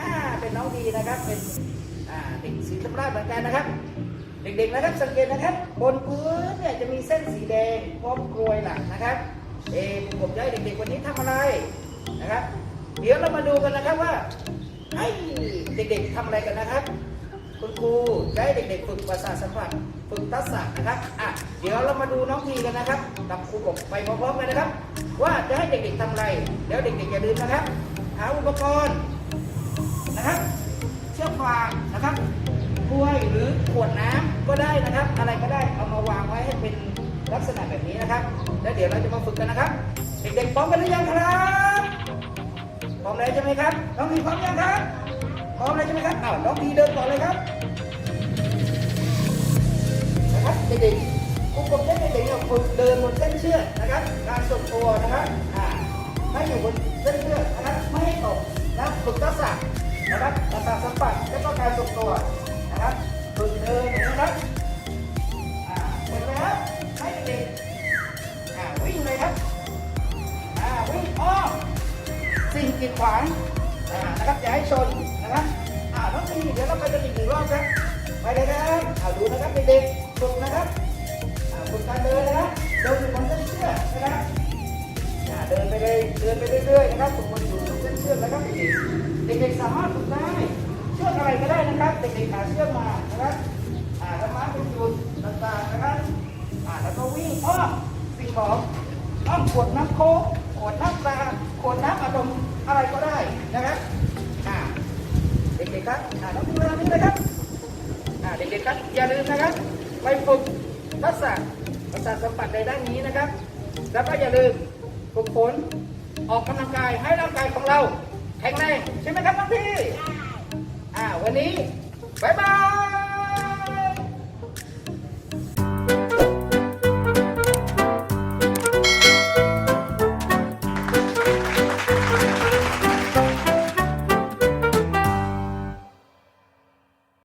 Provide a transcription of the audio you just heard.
อ่าเป็นน้องดีนะครับ เป็นอ่าเด็กสีธรรมราชเหมือนกันนะครับ เด็กๆนะครับสังเกตนะครับ บนพื้นเนี่ยจะมีเส้นสีแดงพร้อมกลวยหลังนะครับ เอะครูกบจะให้เด็กๆวันนี้ทำอะไรนะครับ เดี๋ยวเรามาดูกันนะครับว่าให้เด็กๆทำอะไรกันนะครับ คุณครูจะให้เด็กๆฝึกประสาสัมผัสฝึกทักษะนะครับอะเดี๋ยวเรามาดูน้องพีกันนะครับ กับครูกบไปพร้อมๆกันนะครับ ว่าจะให้เด็กๆทำอะไร แล้วเด็กๆอย่าลืมนะครับ หาอุปกรณ์ นะครับ เชือกฟางนะครับถ้วยหรือขวดน้ำก็ได้นะครับ อะไรก็ได้เอามาวางไว้ให้เป็นลักษณะแบบนี้นะครับ แล้วเดี๋ยวเราจะมาฝึกกันนะครับ เด็กๆพร้อมกันหรือยังครับพร้อมแล้วใช่ไหมครับน้องพีพร้อมยังครับพร้อมแล้วใช่ไหมครับอ้าวน้องพีเดินก่อนเลยครับนะครับเด็กๆครูกบจะให้เด็กๆเนี่ยฝึกเดินบนเส้นเชือกนะครับ การทรงตัวนะครับอ่าให้อยู่บนเส้นเชือกนะครับไม่ให้ตกนะฝึกทักษะ นะครับทักษะสัมผัสและก็การทรงตัวนะครับฝึกเดินนะครับอ่าเสร็จแล้วให้เด็กๆอ่าวิ่งเลยครับอ่าวิ่งอ้อมสิ่งกีดขวางอ่านะครับอย่าให้ชนนะครับอ่าน้องพีเดี๋ยวเราไปกันอีกหนึ่งรอบครับไปเลยครับเอาดูนะครับเด็กๆฝึกนะครับอ่าฝึกการเดินนะครับเดินอยู่บนเส้นเชือกนะครับ เดินไปเลยเดินไปเรื่อยๆนะครับฝึกบนอยู่บนเส้นเชือกนะครับเด็กๆเด็กๆสามารถฝึกได้เชือกอะไรก็ได้นะครับเด็กๆหาเชือกมานะครับอ่าแล้วมาเป็นจุดต่างๆนะครับอ่าแล้วก็วิ่งอ้อมสิ่งของอ้อมขวดน้ำโค้กขวดน้ำปลาขวดน้ำอัดลมอะไรก็ได้นะครับอ่าเด็กๆครับอ่าน้องดูเวลานี้นะครับอ่าเด็กๆครับอย่าลืมนะครับไปฝึกทักษะประสาทสัมผัสในด้านนี้นะครับ แล้วก็อย่าลืม ฝึกฝนออกกำลังกายให้ร่างกายของเราแข็งแรงใช่ไหมครับพี่อ่าวันนี้ บ๊ายบาย